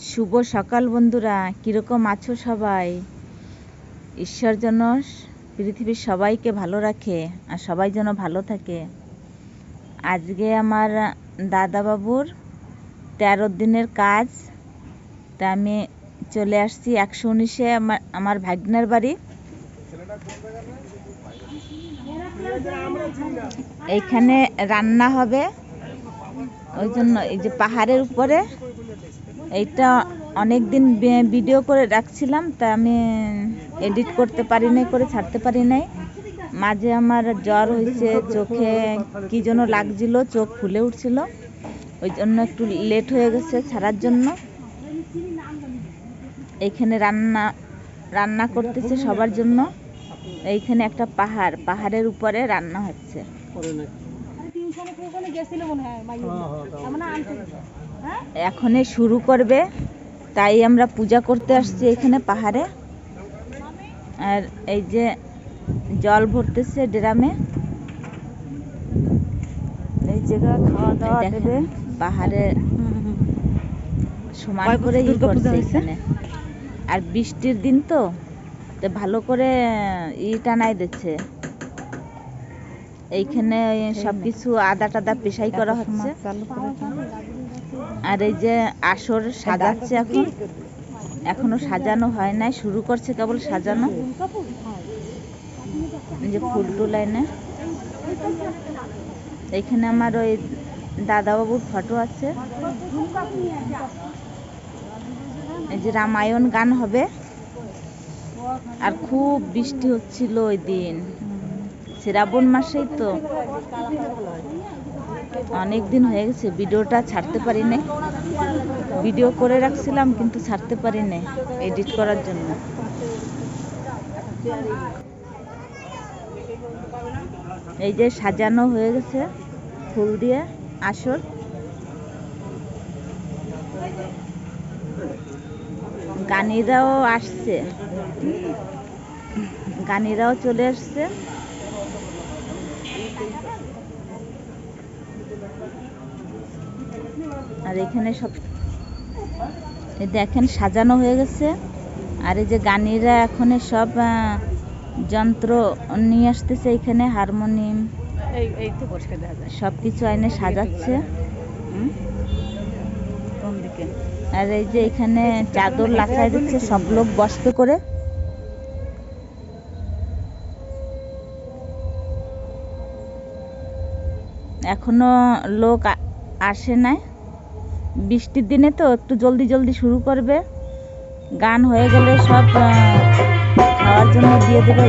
শুভ সকাল বন্ধুরা, কীরকম আছো সবাই? ঈশ্বর যেন পৃথিবীর সবাইকে ভালো রাখে আর সবাই যেন ভালো থাকে। আজকে আমার দাদাবাবুর তেরো দিনের কাজ, তা আমি চলে আসছি একশো উনিশে আমার আমার ভাগ্নের বাড়ি। এইখানে রান্না হবে, ওই জন্য এই যে পাহাড়ের উপরে এইটা অনেক দিন ভিডিও করে রাখছিলাম তা আমি এডিট করতে পারি নাই করে ছাড়তে পারি নাই। মাঝে আমার জ্বর হয়েছে চোখে কী যেন লাগছিল চোখ ফুলে উঠছিল। ওই জন্য একটু লেট হয়ে গেছে ছাড়ার জন্য। এইখানে রান্না রান্না করতেছে সবার জন্য। এইখানে একটা পাহাড় পাহাড়ের উপরে রান্না হচ্ছে। এখনে শুরু করবে তাই আমরা পূজা করতে আসছি এখানে পাহাড়ে। আর এই যে জল ভরতেছে ড্রামে। এই জায়গা খাওয়া দাওয়া দেবে। পাহাড়ে সমান করে ই করছে এখানে। আর বৃষ্টির দিন তো তো ভালো করে ই টানাই দিচ্ছে। এইখানে সবকিছু আদা টাদা পেশাই করা হচ্ছে। আর এই যে আসর সাজাচ্ছে এখন। এখনও সাজানো হয় নাই, শুরু করছে কেবল সাজানো। এই যে ফুল টুল এনে। এইখানে আমার ওই দাদাবাবুর ফটো আছে। এই যে রামায়ণ গান হবে। আর খুব বৃষ্টি হচ্ছিল ওই দিন। শ্রাবণ মাসেই তো। অনেক দিন হয়ে গেছে, ভিডিওটা ছাড়তে পারি নাই ভিডিও করে রাখছিলাম, কিন্তু ছাড়তে পারি নাই এডিট করার জন্য। এই যে সাজানো হয়ে গেছে, ফুল দিয়ে আসর গানিরাও আসছে। গানিরাও চলে আসছে। আর এখানে সব এই দেখেন সাজানো হয়ে গেছে। আর এই যে গানিরা এখন সব যন্ত্র নিয়ে আসতেছে এখানে হারমোনিয়াম। সব কিছু আইনে সাজাচ্ছে। আর এই যে এখানে চাদর লাখাই দিচ্ছে সব লোক বসতে করে। এখনও লোক আসে নাই। বৃষ্টির দিনে তো একটু জলদি জলদি শুরু করবে। গান হয়ে গেলে সব খাওয়ার জন্য দিয়ে দেবে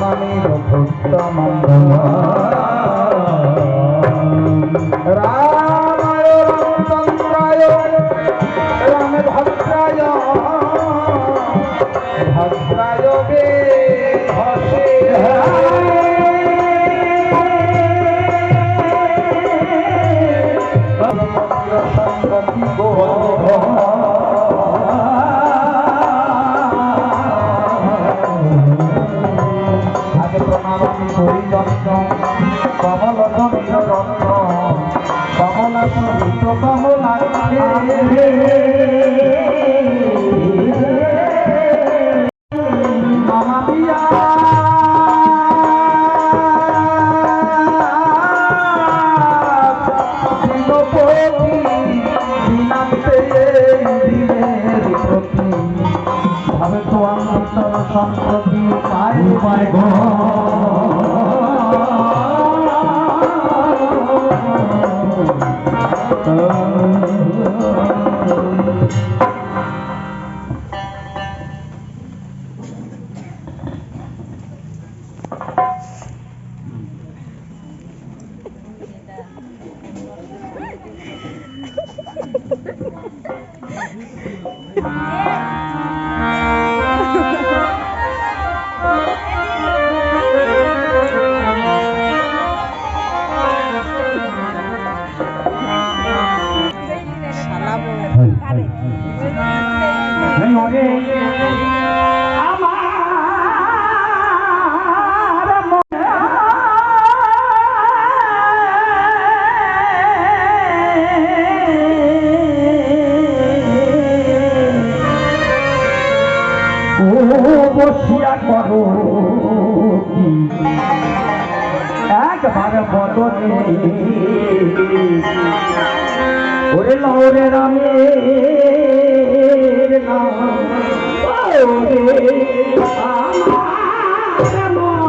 ममेव भुक्तमं সহিত কমলা বসিয়া করো। একবার বদনে। ওরে লরে রামে নাম আমার মন।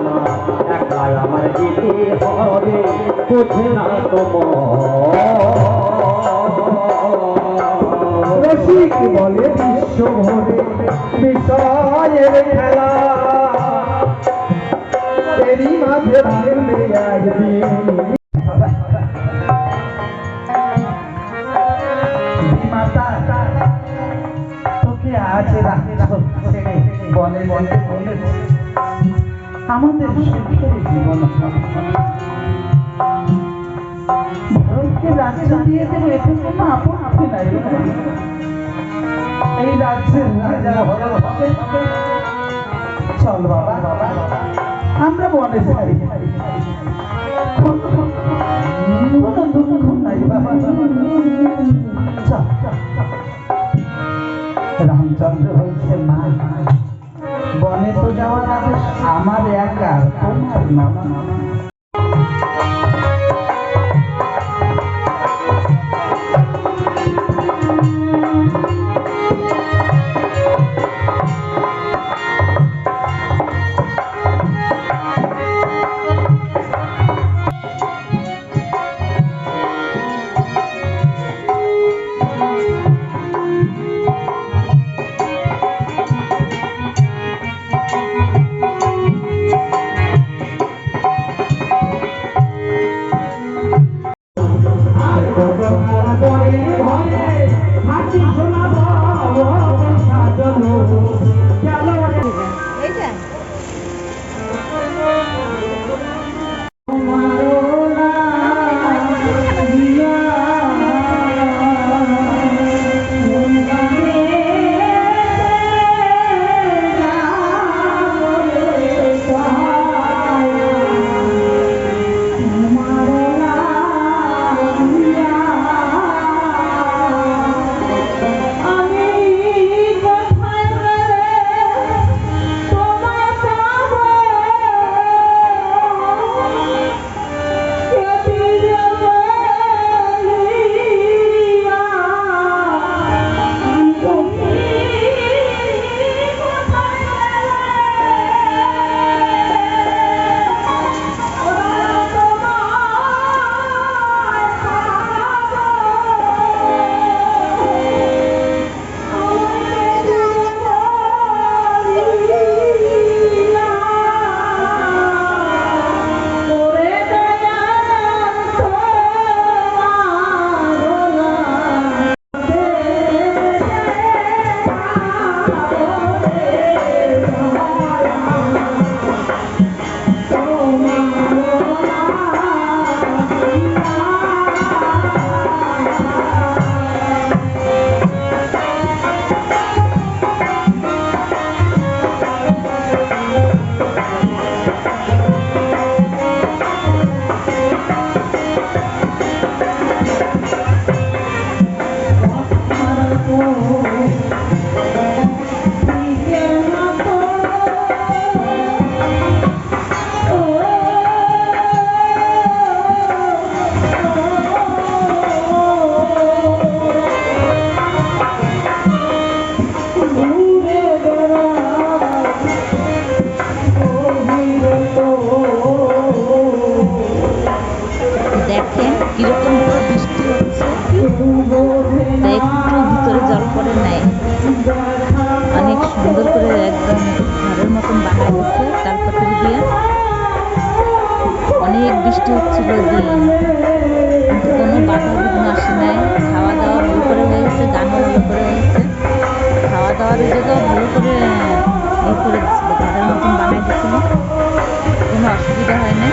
দিতে হবে বোঝে না তোমার বলে বিশ্ব ভরে বিষয়ের খেলা বাবা আমরা বনে যাই রামচন্দ্র হয়েছে মা বনে তো যাওয়ার আমার একা তোমার না। কীরকম ভাবে বৃষ্টি হচ্ছে একটু ভিতরে জল পড়ে নাই। অনেক সুন্দর করে একদম ঘরের মতন বানায় দিচ্ছে। তালপাতিল দিয়ে অনেক বৃষ্টি হচ্ছিল দিন। কোনো বাধা বিঘ্ন আসে নাই। খাওয়া দাওয়া ভালো করে হয়েছে গানও ভালো করে হয়েছে খাওয়া দাওয়ার জায়গাও ভালো করে ইয়ে করে দিচ্ছিল ঘরের মতন বানাই দিচ্ছিল কোনো অসুবিধা হয় না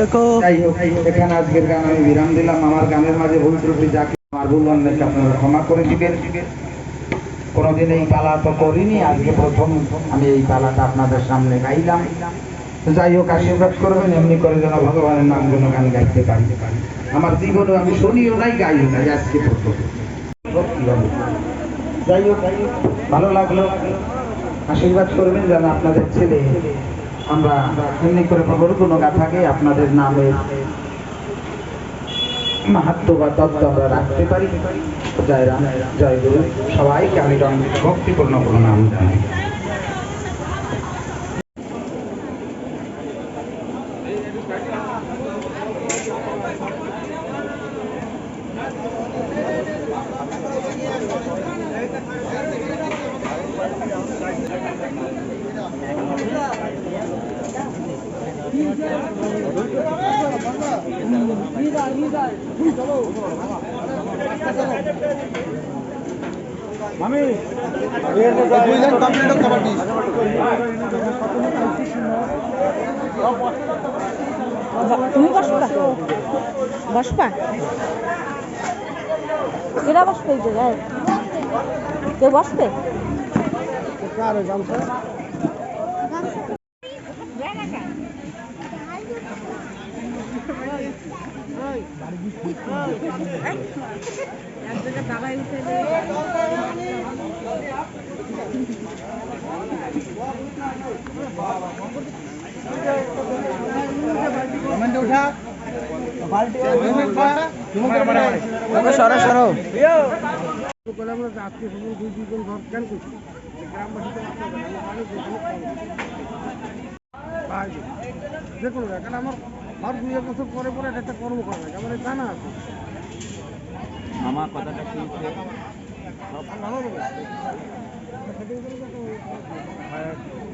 যাই হোক এখানে আজকের গান আমি বিরাম দিলাম। আমার গানের মাঝে ভুল ত্রুটি আমার ভুল আপনারা ক্ষমা করে দিবেন। কোনোদিন এই পালা তো করিনি, আজকে প্রথম আমি এই পালাটা আপনাদের সামনে গাইলাম। যাই হোক, আশীর্বাদ করবেন, এমনি করে যেন ভগবানের নাম যেন গান গাইতে পারি। আমার জীবনে আমি শুনিও নাই, গাইও নাই, আজকে প্রথম। যাই হোক, ভালো লাগল। আশীর্বাদ করবেন যেন আপনাদের ছেলে আমরা এমনি করে প্রবল কোনো গাথাকে আপনাদের নামে মাহাত্ম বা তত্ত্ব আমরা রাখতে পারি। জয় রাম, জয় গুরু। সবাইকে আমি ভক্তিপূর্ণ প্রণাম জানাই। বসবা কেরা বসবে এই জায়গায় কেউ বসবে সরো সরো জায়গায় কারণ আমার আর দুই এক বছর পরে পরে একটা কর্ম করা লাগে আমার জানা আছে আমার কথাটা কি ভালো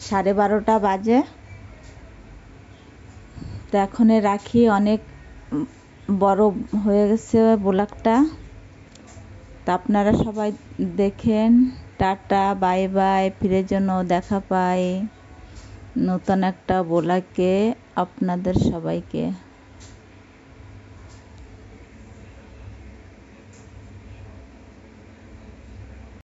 সাড়ে বারোটা বাজে। তো এখন রাখি, অনেক বড় হয়ে গেছে ব্লগটা। তা আপনারা সবাই দেখেন। টাটা, বাই বাই, ফিরে জন্য দেখা পাই। নতুন একটা ব্লগে আপনাদের সবাইকে।